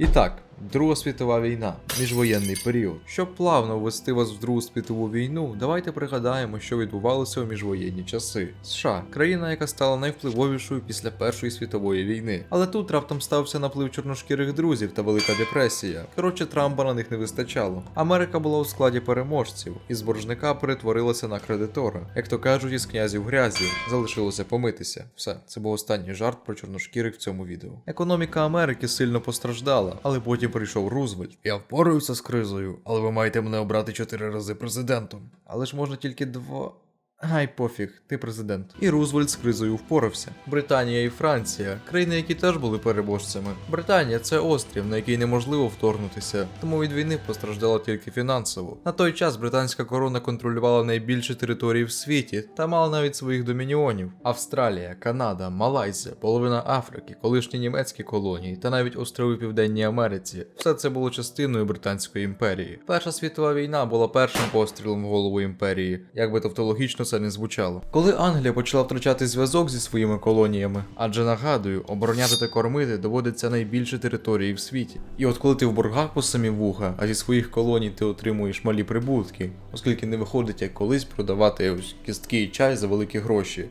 І так, Друга світова війна, міжвоєнний період. Щоб плавно ввести вас в Другу світову війну, давайте пригадаємо, що відбувалося у міжвоєнні часи. США країна, яка стала найвпливовішою після Першої світової війни. Але тут раптом стався наплив чорношкірих друзів та Велика депресія. Коротше, Трампа на них не вистачало. Америка була у складі переможців, і з боржника перетворилася на кредитора. Як то кажуть, із князів грязі залишилося помитися. Все, це був останній жарт про чорношкірих в цьому відео. Економіка Америки сильно постраждала, але потім прийшов Рузвельт. Я впораюся з кризою, але ви маєте мене обрати чотири рази президентом. Але ж можна тільки два. Ай, пофіг, ти президент. І Рузвельт з кризою впорався. Британія і Франція, країни, які теж були переможцями. Британія це острів, на який неможливо вторгнутися, тому від війни постраждала тільки фінансово. На той час британська корона контролювала найбільші території в світі та мала навіть своїх домініонів: Австралія, Канада, Малайзія, половина Африки, колишні німецькі колонії та навіть острови Південній Америці. Все це було частиною Британської імперії. Перша світова війна була першим пострілом в голову імперії, як би тавтологічно це не звучало. Коли Англія почала втрачати зв'язок зі своїми колоніями, адже нагадую, обороняти та кормити доводиться найбільше території в світі. І от коли ти в боргах по самі вуха, а зі своїх колоній ти отримуєш малі прибутки, оскільки не виходить як колись продавати ось кістки і чай за великі гроші.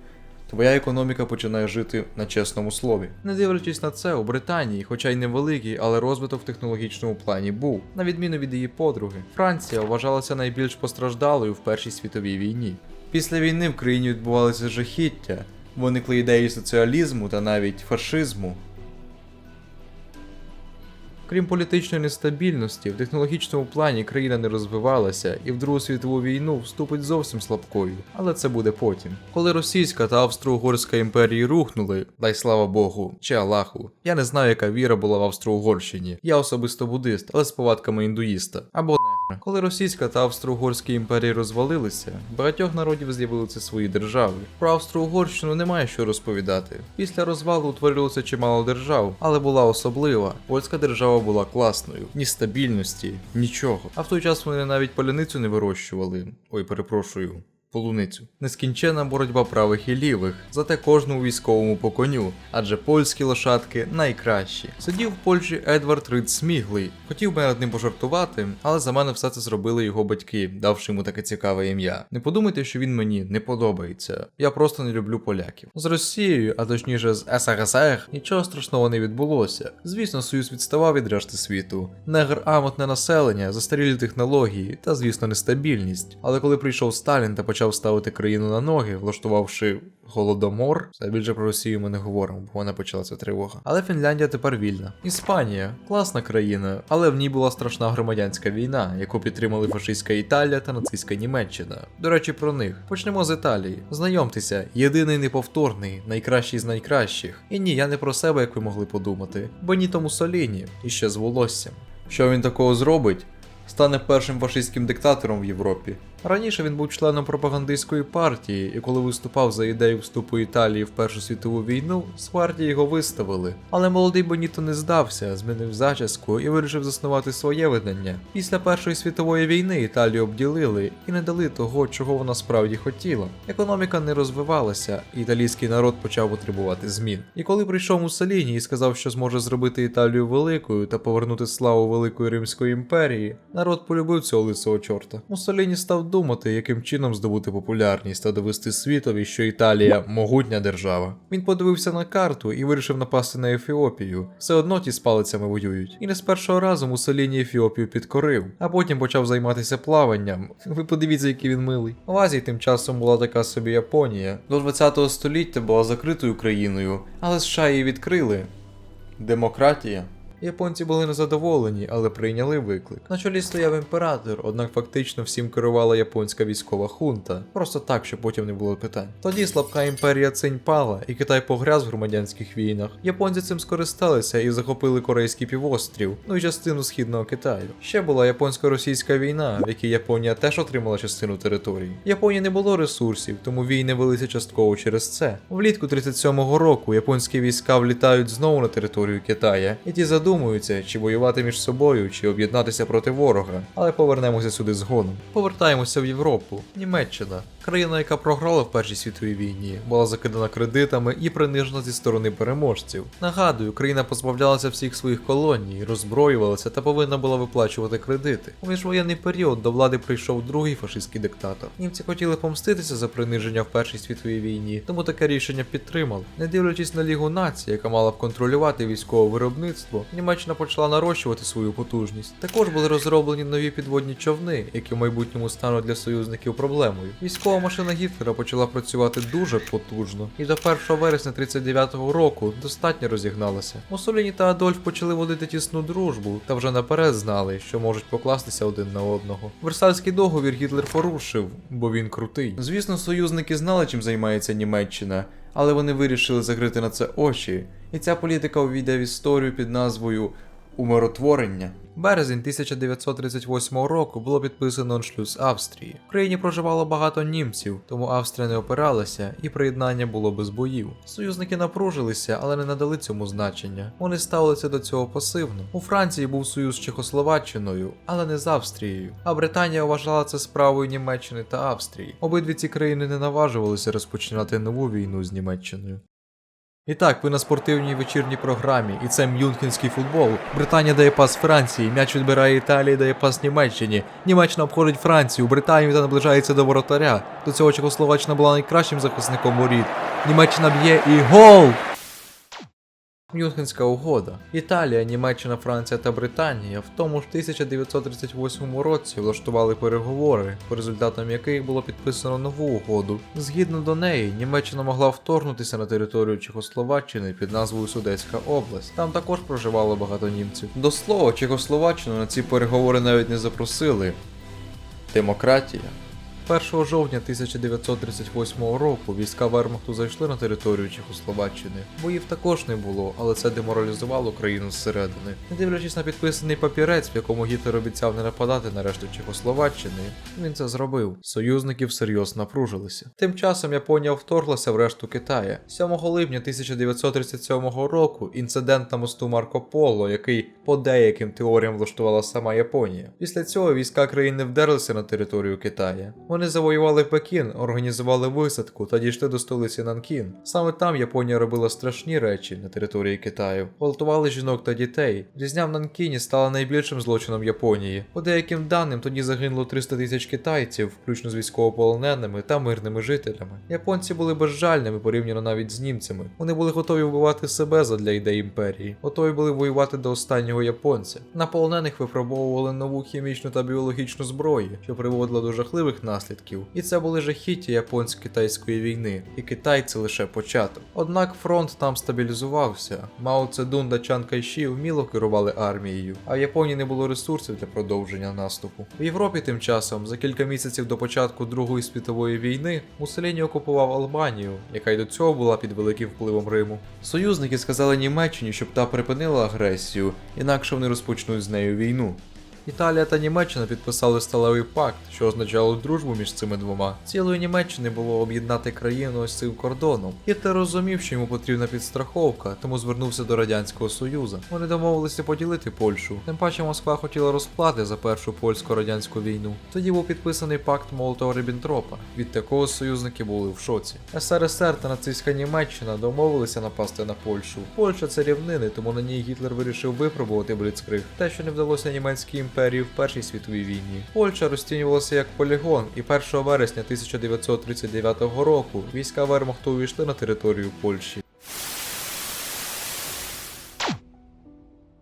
Твоя економіка починає жити на чесному слові. Не дивлячись на це, у Британії, хоча й невеликий, але розвиток в технологічному плані був, на відміну від її подруги. Франція вважалася найбільш постраждалою в Першій світовій війні. Після війни в країні відбувалися жахіття, виникли ідеї соціалізму та навіть фашизму. Крім політичної нестабільності, в технологічному плані країна не розвивалася і в Другу світову війну вступить зовсім слабкою, але це буде потім. Коли російська та австро-угорська імперії рухнули, дай слава Богу, чи Аллаху. Я не знаю, яка віра була в Австро-Угорщині. Я особисто буддист, але з повадками індуїста. Або. Коли російська та австро-угорські імперії розвалилися, багатьох народів з'явилися свої держави. Про Австро-Угорщину немає що розповідати. Після розвалу утворилося чимало держав, але була особлива. Польська держава була класною, ні стабільності, нічого. А в той час вони навіть поляницю не вирощували. Ой, перепрошую. Полуницю. Нескінченна боротьба правих і лівих, зате кожному військовому по коню, адже польські лошадки найкращі. Сидів в Польщі Едвард Рид Сміглий. Хотів би над ним пожартувати, але за мене все це зробили його батьки, давши йому таке цікаве ім'я. Не подумайте, що він мені не подобається. Я просто не люблю поляків. З Росією, а точніше з СРСР, нічого страшного не відбулося. Звісно, союз відставав від решти світу. Негр амотне населення, застарілі технології та, звісно, нестабільність. Але коли прийшов Сталін та почав ставити країну на ноги, влаштувавши голодомор, це більше про Росію ми не говоримо, бо вона почалася тривога. Але Фінляндія тепер вільна. Іспанія класна країна, але в ній була страшна громадянська війна, яку підтримали фашистська Італія та нацистська Німеччина. До речі, про них почнемо з Італії. Знайомтеся, єдиний неповторний, найкращий з найкращих. І ні, я не про себе, як ви могли подумати. Беніто Муссоліні, і ще з волоссям. Що він такого зробить? Стане першим фашистським диктатором в Європі. Раніше він був членом пропагандистської партії, і коли виступав за ідею вступу Італії в Першу світову війну, з партії його виставили. Але молодий Беніто не здався, змінив зачіску і вирішив заснувати своє видання. Після Першої світової війни Італію обділили і не дали того, чого вона справді хотіла. Економіка не розвивалася, і італійський народ почав потребувати змін. І коли прийшов Муссоліні і сказав, що зможе зробити Італію великою та повернути славу Великої Римської імперії, народ полюбив цього лисого чорта. Муссоліні став думати, яким чином здобути популярність та довести світові, що Італія могутня держава. Він подивився на карту і вирішив напасти на Ефіопію. Все одно ті з палицями воюють. І не з першого разу Муссоліні Ефіопію підкорив, а потім почав займатися плаванням. Ви подивіться, який він милий. В Азії тим часом була така собі Японія. До 20 століття була закритою країною, але США її відкрили. Демократія. Японці були незадоволені, але прийняли виклик. На чолі стояв імператор, однак фактично всім керувала японська військова хунта. Просто так, щоб потім не було питань. Тоді слабка імперія Цинь пала, і Китай погряз в громадянських війнах. Японці цим скористалися і захопили Корейський півострів, ну і частину східного Китаю. Ще була японсько-російська війна, в якій Японія теж отримала частину території. Японії не було ресурсів, тому війни велися частково через це. Влітку 37-го року японські війська влітають знову на територію Китая, і ті задумуються, чи воювати між собою, чи об'єднатися проти ворога. Але повернемося сюди згодом. Повертаємося в Європу. Німеччина. Країна, яка програла в Першій світовій війні, була закидана кредитами і принижена зі сторони переможців. Нагадую, країна позбавлялася всіх своїх колоній, роззброювалася та повинна була виплачувати кредити. У міжвоєнний період до влади прийшов другий фашистський диктатор. Німці хотіли помститися за приниження в Першій світовій війні, тому таке рішення підтримали. Не дивлячись на Лігу націй, яка мала б контролювати військове виробництво, Німеччина почала нарощувати свою потужність. Також були розроблені нові підводні човни, які в майбутньому стануть для союзників проблемою. Військова машина Гітлера почала працювати дуже потужно, і до 1 вересня 39-го року достатньо розігналася. Муссоліні та Адольф почали водити тісну дружбу та вже наперед знали, що можуть покластися один на одного. Версальський договір Гітлер порушив, бо він крутий. Звісно, союзники знали, чим займається Німеччина, але вони вирішили закрити на це очі, і ця політика увійде в історію під назвою Умиротворення. Березень 1938 року було підписано аншлюз Австрії. В країні проживало багато німців, тому Австрія не опиралася і приєднання було без боїв. Союзники напружилися, але не надали цьому значення. Вони ставилися до цього пасивно. У Франції був союз з Чехословаччиною, але не з Австрією. А Британія вважала це справою Німеччини та Австрії. Обидві ці країни не наважувалися розпочинати нову війну з Німеччиною. І так, ви на спортивній вечірній програмі, і це Мюнхенський футбол. Британія дає пас Франції, м'яч відбирає Італії, дає пас Німеччині. Німеччина обходить Францію, Британію та наближається до воротаря. До цього Чехословаччина була найкращим захисником воріт. Німеччина б'є і гол! Мюнхенська угода. Італія, Німеччина, Франція та Британія в тому ж 1938 році влаштували переговори, по результатам яких було підписано нову угоду. Згідно до неї, Німеччина могла вторгнутися на територію Чехословаччини під назвою Судетська область. Там також проживало багато німців. До слова, Чехословаччину на ці переговори навіть не запросили. Демократія. 1 жовтня 1938 року війська Вермахту зайшли на територію Чехословаччини. Боїв також не було, але це деморалізувало країну зсередини. Не дивлячись на підписаний папірець, в якому Гітлер обіцяв не нападати на решту Чехословаччини, він це зробив. Союзники всерйоз напружилися. Тим часом Японія вторглася в решту Китая. 7 липня 1937 року інцидент на мосту Марко Поло, який по деяким теоріям влаштувала сама Японія. Після цього війська країни вдерлися на територію. Вони завоювали Пекін, організували висадку та дійшли до столиці Нанкін. Саме там Японія робила страшні речі на території Китаю, гвалтували жінок та дітей. Різня в Нанкіні стала найбільшим злочином Японії. По деяким даним тоді загинуло 300 тисяч китайців, включно з військовополоненими та мирними жителями. Японці були безжальними порівняно навіть з німцями. Вони були готові вбивати себе задля ідей імперії, готові були воювати до останнього японця. На полонених випробовували нову хімічну та біологічну зброю, що приводило до жахливих наслідків. І це були жахіття японсько-китайської війни, і Китай це лише початок. Однак фронт там стабілізувався. Мао Цедун та Чан Кайші вміло керували армією, а в Японії не було ресурсів для продовження наступу. В Європі тим часом, за кілька місяців до початку Другої світової війни, Муссоліні окупував Албанію, яка й до цього була під великим впливом Риму. Союзники сказали Німеччині, щоб та припинила агресію, інакше вони розпочнуть з нею війну. Італія та Німеччина підписали сталевий пакт, що означало дружбу між цими двома. Цілою Німеччини було об'єднати країну ось цим кордоном. Гітлер розумів, що йому потрібна підстраховка, тому звернувся до Радянського Союзу. Вони домовилися поділити Польщу. Тим паче Москва хотіла розплати за першу польсько-радянську війну. Тоді був підписаний пакт молотова ріббентропа Від такого союзники були в шоці. СРСР та нацистська Німеччина домовилися напасти на Польщу. Польща це рівнини, тому на ній Гітлер вирішив випробувати бліцкриг. Те, що не вдалося німецькій імперії в Першій світовій війні. Польща розцінювалася як полігон, і 1 вересня 1939 року війська Вермахту увійшли на територію Польщі.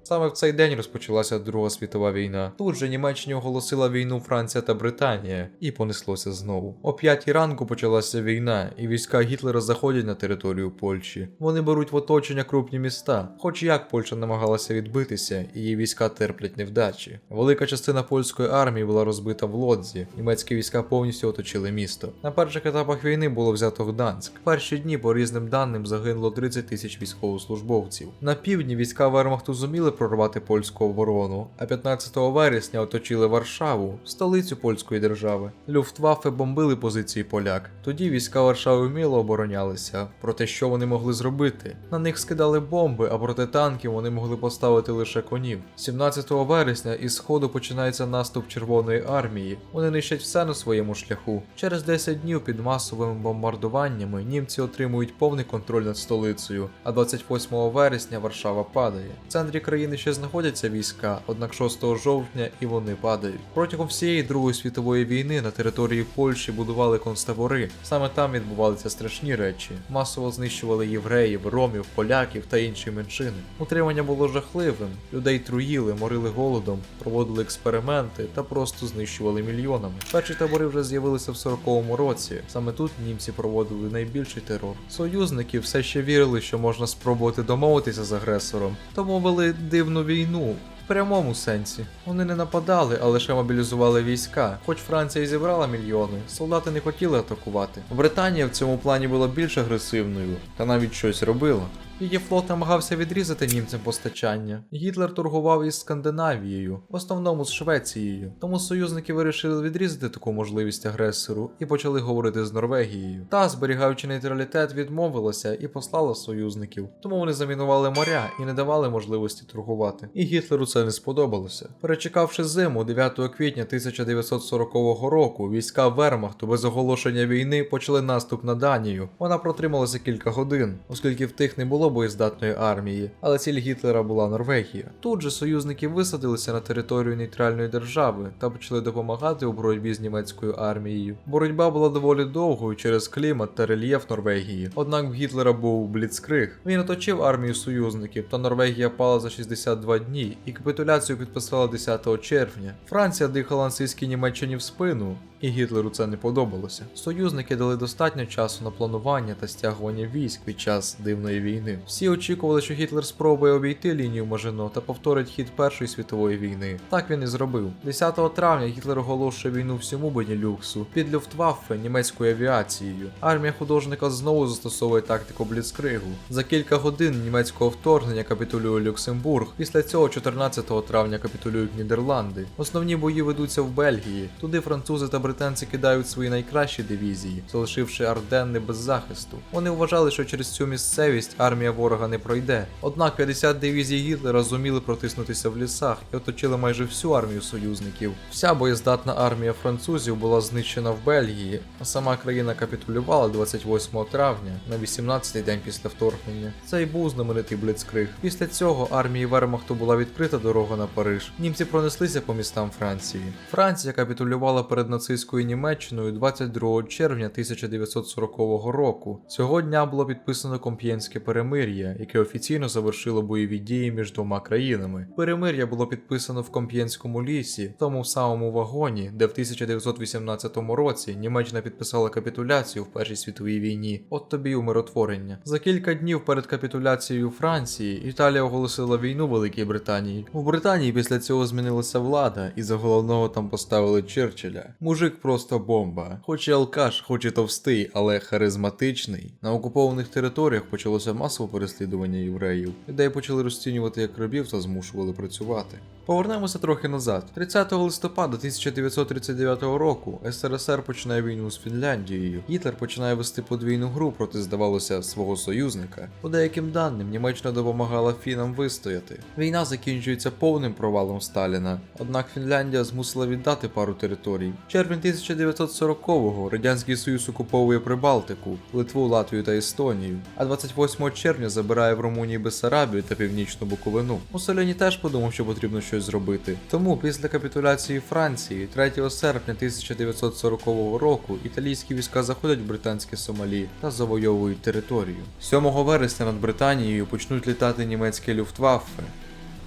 Саме в цей день розпочалася Друга світова війна. Тут же Німеччині оголосила війну Франція та Британія, і понеслося знову. О п'ятій ранку почалася війна, і війська Гітлера заходять на територію Польщі. Вони беруть в оточення крупні міста. Хоч як Польща намагалася відбитися, її війська терплять невдачі. Велика частина польської армії була розбита в Лодзі. Німецькі війська повністю оточили місто. На перших етапах війни було взято Гданськ. В перші дні, по різним даним, загинуло 30 тисяч військовослужбовців. На півдні війська Вермахту зуміли прорвати польську оборону, а 15 вересня оточили Варшаву, столицю польської держави. Люфтваффе бомбили позиції поляк. Тоді війська Варшави вміло оборонялися. Проте що вони могли зробити? На них скидали бомби, а проти танків вони могли поставити лише конів. 17 вересня із сходу починається наступ Червоної армії. Вони нищать все на своєму шляху. Через 10 днів під масовими бомбардуваннями німці отримують повний контроль над столицею, а 28 вересня Варшава падає. В центрі країни ще знаходяться війська, однак 6 жовтня і вони падають. Протягом всієї Другої світової війни на території Польщі будували концтабори. Саме там відбувалися страшні речі. Масово знищували євреїв, ромів, поляків та інші меншини. Утримання було жахливим. Людей труїли, морили голодом, проводили експерименти та просто знищували мільйонами. Перші табори вже з'явилися в 40-му році. Саме тут німці проводили найбільший терор. Союзники все ще вірили, що можна спробувати домовитися з агресором, тому вели дивну війну. В прямому сенсі. Вони не нападали, а лише мобілізували війська. Хоч Франція і зібрала мільйони, солдати не хотіли атакувати. Британія в цьому плані була більш агресивною та навіть щось робила. Її флот намагався відрізати німцям постачання. Гітлер торгував із Скандинавією, в основному з Швецією. Тому союзники вирішили відрізати таку можливість агресору і почали говорити з Норвегією. Та, зберігаючи нейтралітет, відмовилася і послала союзників. Тому вони замінували моря і не давали можливості торгувати. І Гітлеру це не сподобалося. Перечекавши зиму 9 квітня 1940 року, війська Вермахту без оголошення війни почали наступ на Данію. Вона протрималася кілька годин, оскільки в тих не було боєздатної армії, але ціль Гітлера була Норвегія. Тут же союзники висадилися на територію нейтральної держави та почали допомагати у боротьбі з німецькою армією. Боротьба була доволі довгою через клімат та рельєф Норвегії. Однак в Гітлера був бліцкриг. Він оточив армію союзників, та Норвегія пала за 62 дні і капітуляцію підписала 10 червня. Франція дихала нацистській Німеччині в спину. І Гітлеру це не подобалося. Союзники дали достатньо часу на планування та стягування військ під час дивної війни. Всі очікували, що Гітлер спробує обійти лінію Мажино та повторить хід Першої світової війни. Так він і зробив. 10 травня Гітлер оголошує війну всьому Бенілюксу під Люфтваффе німецькою авіацією. Армія художника знову застосовує тактику Бліцкригу. За кілька годин німецького вторгнення капітулює Люксембург. Після цього 14 травня капітулюють Нідерланди. Основні бої ведуться в Бельгії. Туди французи та британці кидають свої найкращі дивізії, залишивши Арденни без захисту. Вони вважали, що через цю місцевість армія ворога не пройде. Однак 50 дивізій Гітлера зуміли протиснутися в лісах і оточили майже всю армію союзників. Вся боєздатна армія французів була знищена в Бельгії, а сама країна капітулювала 28 травня на 18-й день після вторгнення. Це й був знаменитий бліцкриг. Після цього армії Вермахту була відкрита дорога на Париж. Німці пронеслися по містам Франції. Франція капітулювала перед нацистською Німеччиною 22 червня 1940 року. Цього дня було підписано Комп'єнське перемир'я, яке офіційно завершило бойові дії між двома країнами. Перемир'я було підписано в Комп'єнському лісі, в тому самому вагоні, де в 1918 році Німеччина підписала капітуляцію в Першій світовій війні. От тобі умиротворення. За кілька днів перед капітуляцією Франції Італія оголосила війну Великій Британії. У Британії після цього змінилася влада, і за головного там поставили Черчилля. Мужик просто бомба. Хоч і алкаш, хоч і товстий, але харизматичний. На окупованих територіях почалося масове переслідування євреїв. Людей почали розцінювати як рабів та змушували працювати. Повернемося трохи назад. 30 листопада 1939 року СРСР починає війну з Фінляндією. Гітлер починає вести подвійну гру проти, здавалося, свого союзника. По деяким даним, Німеччина допомагала фінам вистояти. Війна закінчується повним провалом Сталіна, однак Фінляндія змусила віддати пару територій. Червень 1940-го Радянський Союз окуповує Прибалтику, Литву, Латвію та Естонію, а 28 червня забирає в Румунії Бессарабію та Північну Буковину. Муссоліні теж подумав, що потрібно щось зробити. Тому після капітуляції Франції, 3 серпня 1940 року, італійські війська заходять в британське Сомалі та завойовують територію. 7 вересня над Британією почнуть літати німецькі люфтваффе.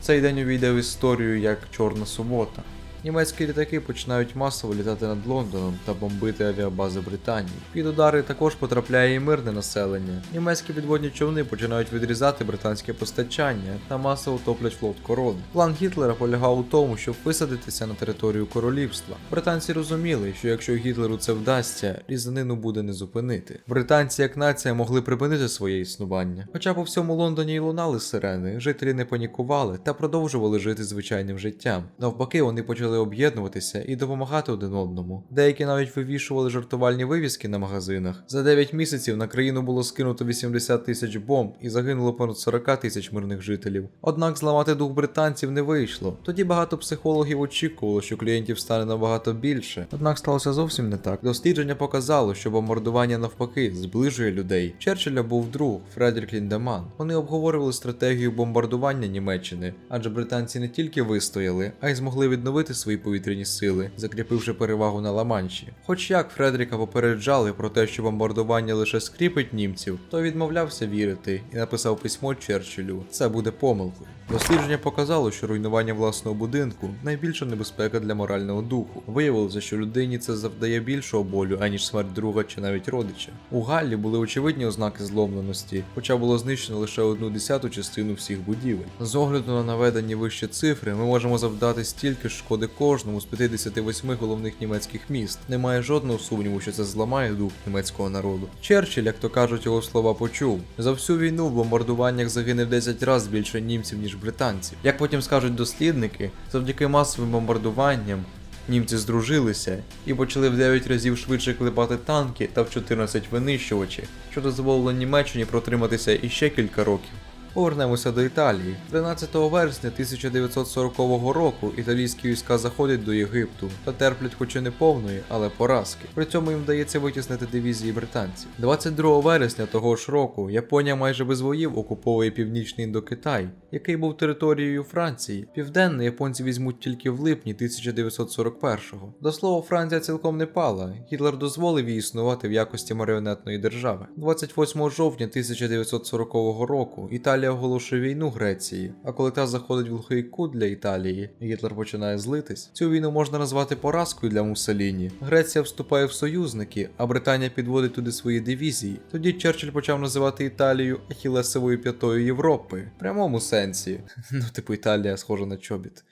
Цей день увійде в історію як Чорна субота. Німецькі літаки починають масово літати над Лондоном та бомбити авіабази Британії. Під удари також потрапляє і мирне населення. Німецькі підводні човни починають відрізати британське постачання та масово топлять флот корони. План Гітлера полягав у тому, щоб висадитися на територію королівства. Британці розуміли, що якщо Гітлеру це вдасться, різанину буде не зупинити. Британці як нація могли припинити своє існування. Хоча по всьому Лондоні й лунали сирени, жителі не панікували та продовжували жити звичайним життям. Навпаки, вони почали об'єднуватися і допомагати один одному. Деякі навіть вивішували жартувальні вивіски на магазинах. За 9 місяців на країну було скинуто 80 тисяч бомб і загинуло понад 40 тисяч мирних жителів. Однак зламати дух британців не вийшло. Тоді багато психологів очікувало, що клієнтів стане набагато більше. Однак сталося зовсім не так. Дослідження показало, що бомбардування навпаки зближує людей. Черчилля був друг Фредерік Ліндеман. Вони обговорювали стратегію бомбардування Німеччини, адже британці не тільки вистояли, а й змогли відновити свої повітряні сили, закріпивши перевагу на Ла-Манші. Хоч як Фредеріка попереджали про те, що бомбардування лише скріпить німців, то відмовлявся вірити і написав письмо Черчиллю. Це буде помилкою. Дослідження показало, що руйнування власного будинку найбільша небезпека для морального духу. Виявилося, що людині це завдає більшого болю, аніж смерть друга чи навіть родича. У Галлі були очевидні ознаки зломленості, хоча було знищено лише одну десяту частину всіх будівель. З огляду на наведені вище цифри, ми можемо завдати стільки шкоди кожному з 58 головних німецьких міст. Немає жодного сумніву, що це зламає дух німецького народу. Черчилль, як то кажуть, його слова почув. За всю війну в бомбардуваннях загине в 10 разів більше німців, ніж британців. Як потім скажуть дослідники, завдяки масовим бомбардуванням Німці здружилися і почали в 9 разів швидше клепати танки та в 14 винищувачі, що дозволило Німеччині протриматися іще кілька років. Повернемося до Італії. 13 вересня 1940 року італійські війська заходять до Єгипту та терплять хоч і не повної, але поразки. При цьому їм вдається витіснити дивізії британців. 22 вересня того ж року Японія майже без воїв окуповує північний Індокитай, який був територією Франції. Південне японці візьмуть тільки в липні 1941-го. До слова, Франція цілком не пала. Гітлер дозволив їй існувати в якості маріонетної держави. 28 жовтня 1940 року Італія оголошує війну Греції. А коли та заходить в глухий кут для Італії, Гітлер починає злитись. Цю війну можна назвати поразкою для Муссоліні. Греція вступає в союзники, а Британія підводить туди свої дивізії. Тоді Черчилль почав називати Італію Ахілесовою п'ятою Європи. В прямому сенсі. Ну, типу, Італія схожа на чобіт.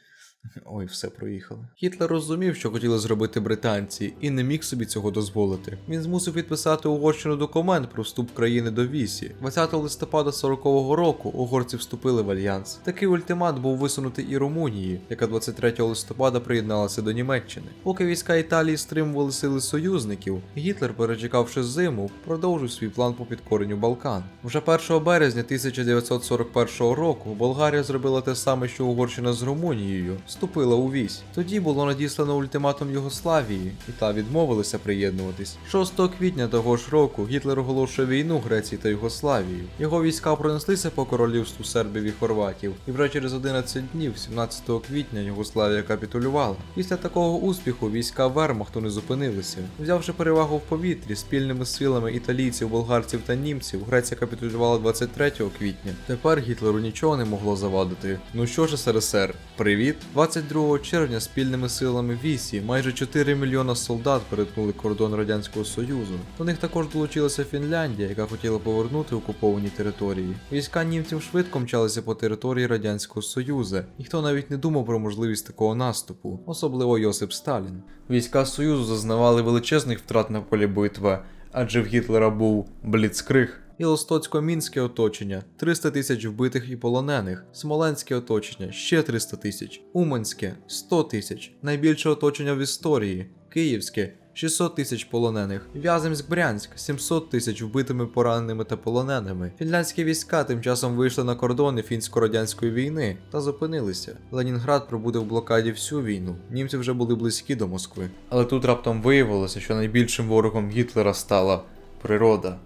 Ой, все проїхали. Гітлер розумів, що хотіли зробити британці, і не міг собі цього дозволити. Він змусив підписати Угорщину документ про вступ країни до вісі. 20 листопада 40-го року угорці вступили в альянс. Такий ультимат був висунутий і Румунії, яка 23 листопада приєдналася до Німеччини. Поки війська Італії стримували сили союзників, Гітлер, перечекавши зиму, продовжив свій план по підкоренню Балкан. Вже 1 березня 1941 року Болгарія зробила те саме, що Угорщина з Румунією вступила у вісь. Тоді було надіслано ультиматум Югославії, і та відмовилася приєднуватись. 6 квітня того ж року Гітлер оголошує війну Греції та Югославії. Його війська пронеслися по королівству сербів і хорватів, і вже через 11 днів, 17 квітня, Югославія капітулювала. Після такого успіху війська Вермахту не зупинилися. Взявши перевагу в повітрі спільними силами італійців, болгарців та німців, Греція капітулювала 23 квітня. Тепер Гітлеру нічого не могло завадити. Ну що ж, СРСР, привіт! 22 червня спільними силами Вісі майже 4 мільйона солдат перетнули кордон Радянського Союзу. До них також долучилася Фінляндія, яка хотіла повернути окуповані території. Війська німців швидко мчалися по території Радянського Союзу. Ніхто навіть не думав про можливість такого наступу, особливо Йосип Сталін. Війська Союзу зазнавали величезних втрат на полі битви, адже в Гітлера був бліцкриг. Ілостоцько-мінське оточення 300 тисяч вбитих і полонених, Смоленське оточення ще 300 тисяч, Уманське 100 тисяч, найбільше оточення в історії, Київське 600 тисяч полонених, В'яземськ-Брянськ 700 тисяч вбитими, пораненими та полоненими. Фінляндські війська тим часом вийшли на кордони фінсько-радянської війни та зупинилися. Ленінград пробуде в блокаді всю війну. Німці вже були близькі до Москви. Але тут раптом виявилося, що найбільшим ворогом Гітлера стала природа.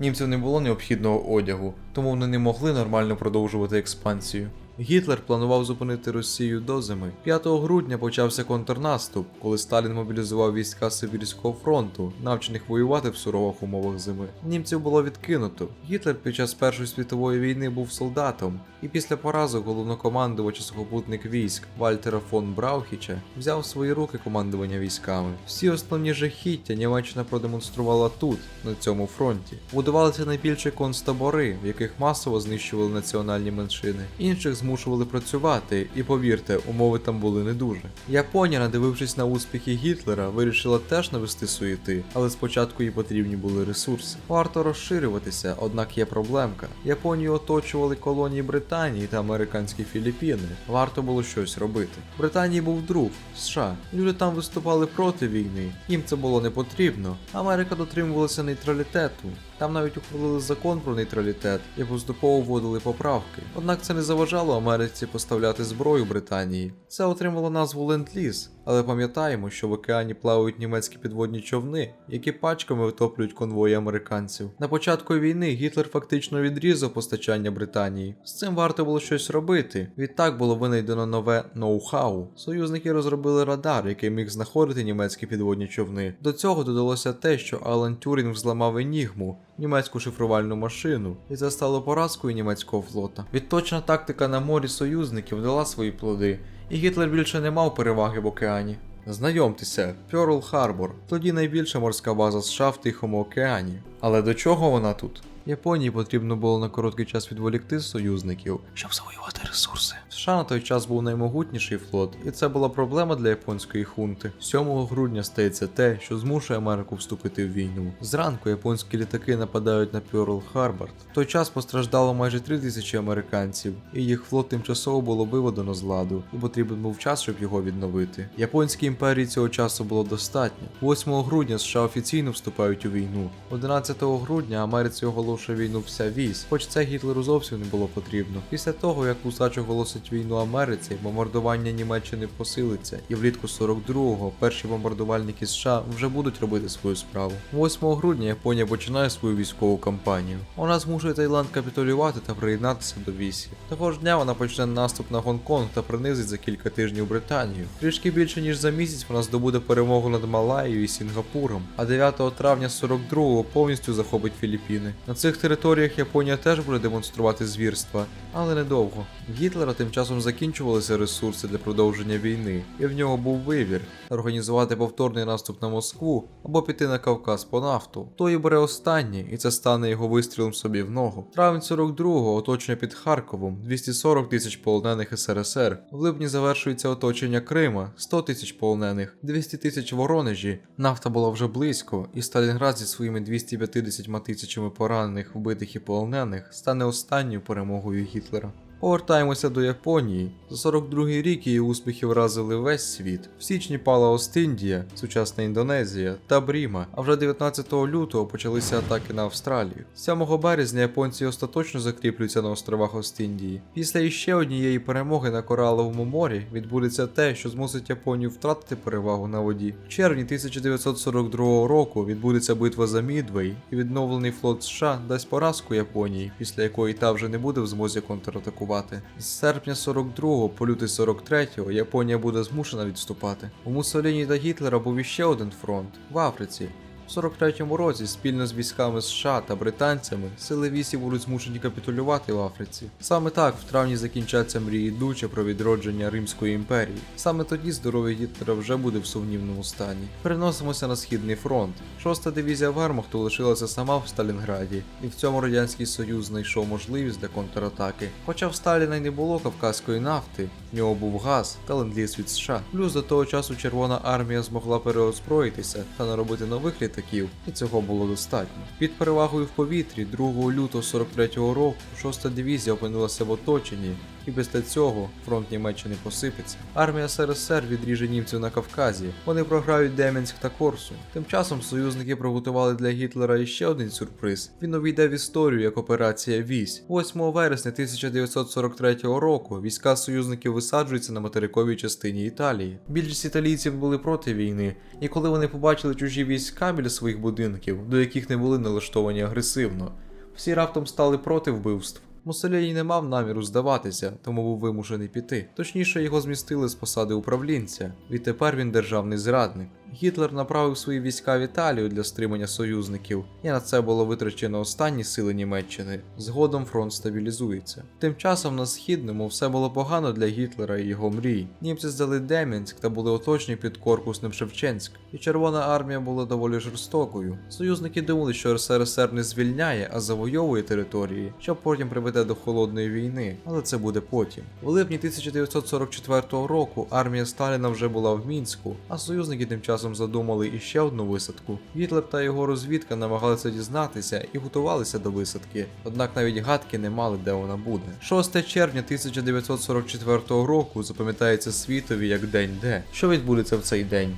Німців не було необхідного одягу, тому вони не могли нормально продовжувати експансію. Гітлер планував зупинити Росію до зими. 5 грудня почався контрнаступ, коли Сталін мобілізував війська Сибірського фронту, навчених воювати в сурових умовах зими. Німців було відкинуто. Гітлер під час Першої світової війни був солдатом, і після поразок головнокомандувача сухопутних військ Вальтера фон Браухіча взяв в свої руки командування військами. Всі основні жахіття Німеччина продемонструвала тут, на цьому фронті. Будувалися найбільші концтабори, в яких масово знищували національні меншини. Інших змушували працювати, і повірте, умови там були не дуже. Японія, надивившись на успіхи Гітлера, вирішила теж навести суєти, але спочатку їй потрібні були ресурси. Варто розширюватися, однак є проблемка. Японію оточували колонії Британії та американські Філіппіни. Варто було щось робити. Британії був друг США. Люди там виступали проти війни. Їм це було не потрібно. Америка дотримувалася нейтралітету. Там навіть ухвалили закон про нейтралітет і поступово вводили поправки. Однак це не заважало Америці поставляти зброю Британії. Це отримало назву Ленд-Ліз. Але пам'ятаємо, що в океані плавають німецькі підводні човни, які пачками витоплюють конвої американців. На початку війни Гітлер фактично відрізав постачання Британії. З цим варто було щось робити. Відтак було винайдено нове ноу-хау. Союзники розробили радар, який міг знаходити німецькі підводні човни. До цього додалося те, що Алан Тюрінг зламав Енігму, німецьку шифрувальну машину, і це стало поразкою німецького флота. Відточна тактика на морі союзників дала свої плоди, і Гітлер більше не мав переваги в океані. Знайомтеся, Пьорл Харбор, тоді найбільша морська база США в Тихому океані. Але до чого вона тут? Японії потрібно було на короткий час відволікти союзників, щоб завоювати ресурси. США на той час був наймогутніший флот, і це була проблема для японської хунти. 7 грудня стається те, що змушує Америку вступити в війну. Зранку японські літаки нападають на Пьорл Харбор. В той час постраждало майже 3 тисячі американців, і їх флот тимчасово було виведено з ладу, і потрібен був час, щоб його відновити. Японській імперії цього часу було достатньо. 8 грудня США офіційно вступають у війну. 11 грудня Америці оголошує війну вся вісь, хоч це Гітлеру зовсім не було потрібно. Після того, як Усач оголосить війну Америці, бомбардування Німеччини посилиться, і влітку 42-го перші бомбардувальники США вже будуть робити свою справу. 8 грудня Японія починає свою військову кампанію. Вона змушує Таїланд капітулювати та приєднатися до вісі. Того ж дня вона почне наступ на Гонконг та принизить за кілька тижнів Британію. Трішки більше ніж за місяць вона здобуде перемогу над Малаєю і Сінгапуром, а 9 травня 42-го повністю захопить Філіппіни. На цих територіях Японія теж буде демонструвати звірства, але недовго. В Гітлера тим часом закінчувалися ресурси для продовження війни, і в нього був вибір організувати повторний наступ на Москву або піти на Кавказ по нафту. Той бере останнє, і це стане його вистрілом собі в ногу. Травень 42-го оточення під Харковом, 240 тисяч полонених СРСР. В липні завершується оточення Крима, 100 тисяч полонених, 200 тисяч Воронежі. Нафта була вже близько, і Сталінград зі своїми 250 тисячами поранених, вбитих і полонених стане останньою перемогою Гітлера. Повертаємося до Японії. За 42-й рік її успіхи вразили весь світ. В січні пала Ост-Індія, сучасна Індонезія та Бріма. А вже 19 лютого почалися атаки на Австралію. 7 березня японці остаточно закріплюються на островах Ост-Індії. Після іще однієї перемоги на Кораловому морі відбудеться те, що змусить Японію втратити перевагу на воді. В червні 1942 року відбудеться битва за Мідвей, і відновлений флот США дасть поразку Японії, після якої та вже не буде в змозі контратакувати. З серпня 42 по лютий 43 Японія буде змушена відступати. У Муссоліні та Гітлера був іще один фронт в Африці. В 43-му році спільно з військами США та британцями сили вісі будуть змушені капітулювати в Африці. Саме так в травні закінчаться мрії Дуча про відродження Римської імперії. Саме тоді здоров'я Гітлера вже буде в сумнівному стані. Переносимося на східний фронт. Шоста дивізія Вермахту лишилася сама в Сталінграді, і в цьому радянський союз знайшов можливість для контратаки. Хоча в Сталіна й не було кавказької нафти, в нього був газ та ленд-ліз від США. Плюс до того часу Червона армія змогла переозброїтися та наробити нових літаків, і цього було достатньо. Під перевагою в повітрі 2 лютого 43-го року 6-та дивізія опинилася в оточенні, і після цього фронт Німеччини посипеться. Армія СРСР відріже німців на Кавказі. Вони програють Дем'янськ та Корсунь. Тим часом союзники приготували для Гітлера іще один сюрприз. Він увійде в історію як операція Вісь. 8 вересня 1943 року війська союзників висаджуються на материковій частині Італії. Більшість італійців були проти війни, і коли вони побачили чужі війська біля своїх будинків, до яких не були налаштовані агресивно, всі раптом стали проти вбивств. Муссоліні не мав наміру здаватися, тому був вимушений піти. Точніше, його змістили з посади управлінця. Відтепер він державний зрадник. Гітлер направив свої війська в Італію для стримання союзників, і на це було витрачено останні сили Німеччини. Згодом фронт стабілізується. Тим часом на східному все було погано для Гітлера і його мрій. Німці здали Дем'янськ та були оточені під корпусним Шевченськ, і Червона армія була доволі жорстокою. Союзники думали, що СРСР не звільняє, а завойовує території, що потім приведе до холодної війни, але це буде потім. У липні 1944 року армія Сталіна вже була в мінську, а союзники тим часом задумали іще одну висадку. Гітлер та його розвідка намагалися дізнатися і готувалися до висадки, однак навіть гадки не мали, де вона буде. 6 червня 1944 року запам'ятається світові як День Д. Що відбудеться в цей день?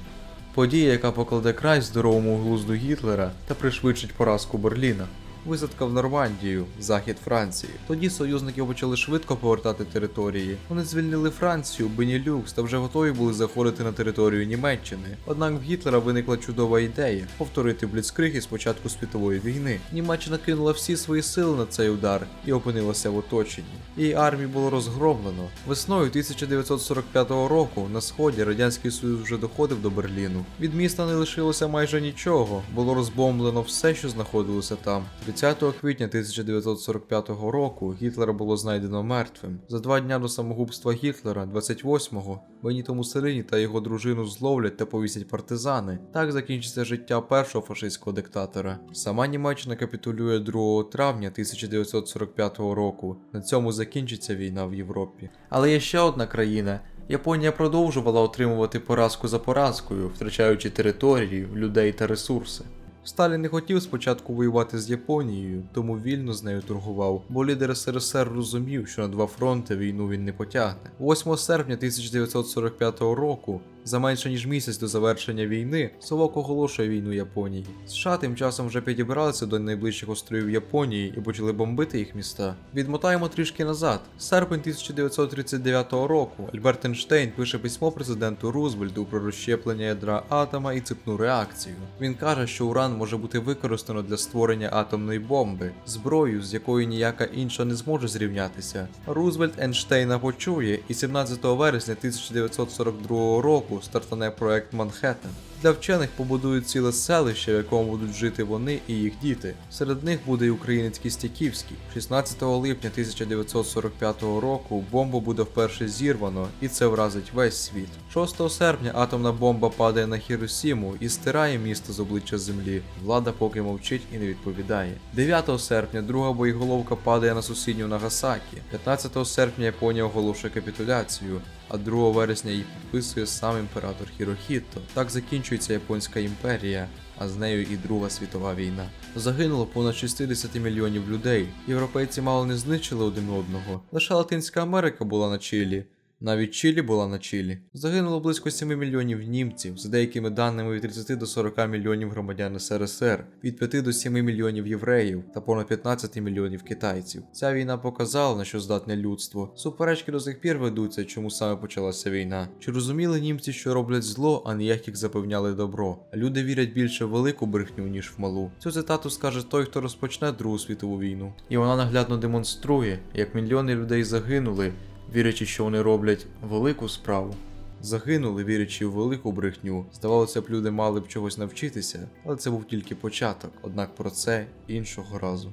Подія, яка покладе край здоровому глузду Гітлера та пришвидшить поразку Берліна. Висадка в Нормандію, захід Франції. Тоді союзники почали швидко повертати території. Вони звільнили Францію, Бенілюкс та вже готові були заходити на територію Німеччини. Однак в Гітлера виникла чудова ідея повторити бліцкриг із початку світової війни. Німеччина кинула всі свої сили на цей удар і опинилася в оточенні. Її армію було розгромлено. Весною 1945 року на сході радянський союз вже доходив до Берліну. Від міста не лишилося майже нічого. Було розбомблено все, що знаходилося там. 30 квітня 1945 року Гітлера було знайдено мертвим. За два дня до самогубства Гітлера, 28-го, Беніто Муссоліні та його дружину зловлять та повісять партизани. Так закінчиться життя першого фашистського диктатора. Сама Німеччина капітулює 2 травня 1945 року. На цьому закінчиться війна в Європі. Але є ще одна країна. Японія продовжувала отримувати поразку за поразкою, втрачаючи території, людей та ресурси. Сталін не хотів спочатку воювати з Японією, тому вільно з нею торгував, бо лідер СРСР розумів, що на два фронти війну він не потягне. 8 серпня 1945 року, за менше ніж місяць до завершення війни, Совок оголошує війну Японії. США тим часом вже підібралися до найближчих островів Японії і почали бомбити їх міста. Відмотаємо трішки назад. Серпень 1939 року Альберт Ейнштейн пише письмо президенту Рузвельту про розщеплення ядра атома і цепну реакцію. Він каже, що уран може бути використано для створення атомної бомби, зброю, з якою ніяка інша не зможе зрівнятися. Рузвельт Ейнштейна почує, і 17 вересня 1942 року стартане проект Манхеттен. Для вчених побудують ціле селище, в якому будуть жити вони і їх діти. Серед них буде й українець Кістяківський. 16 липня 1945 року бомбу буде вперше зірвано, і це вразить весь світ. 6 серпня атомна бомба падає на Хіросіму і стирає місто з обличчя землі. Влада поки мовчить і не відповідає. 9 серпня друга боєголовка падає на сусідню Нагасакі. 15 серпня Японія оголошує капітуляцію. А 2 вересня її підписує сам імператор Хірохіто. Так закінчується Японська імперія, а з нею і Друга світова війна. Загинуло понад 60 мільйонів людей. Європейці мало не знищили один одного. Лише Латинська Америка була на чилі. Навіть Чилі була на Чилі. Загинуло близько 7 мільйонів німців, за деякими даними від 30 до 40 мільйонів громадян СРСР, від 5 до 7 мільйонів євреїв та понад 15 мільйонів китайців. Ця війна показала, на що здатне людство. Суперечки до сих пір ведуться, чому саме почалася війна. Чи розуміли німці, що роблять зло, а не як їх запевняли добро? Люди вірять більше в велику брехню, ніж в малу. Цю цитату скаже той, хто розпочне Другу світову війну. І вона наглядно демонструє, як мільйони людей загинули вірячи, що вони роблять велику справу. Загинули, вірячи в велику брехню. Здавалося б, люди мали б чогось навчитися, але це був тільки початок, однак про це іншого разу.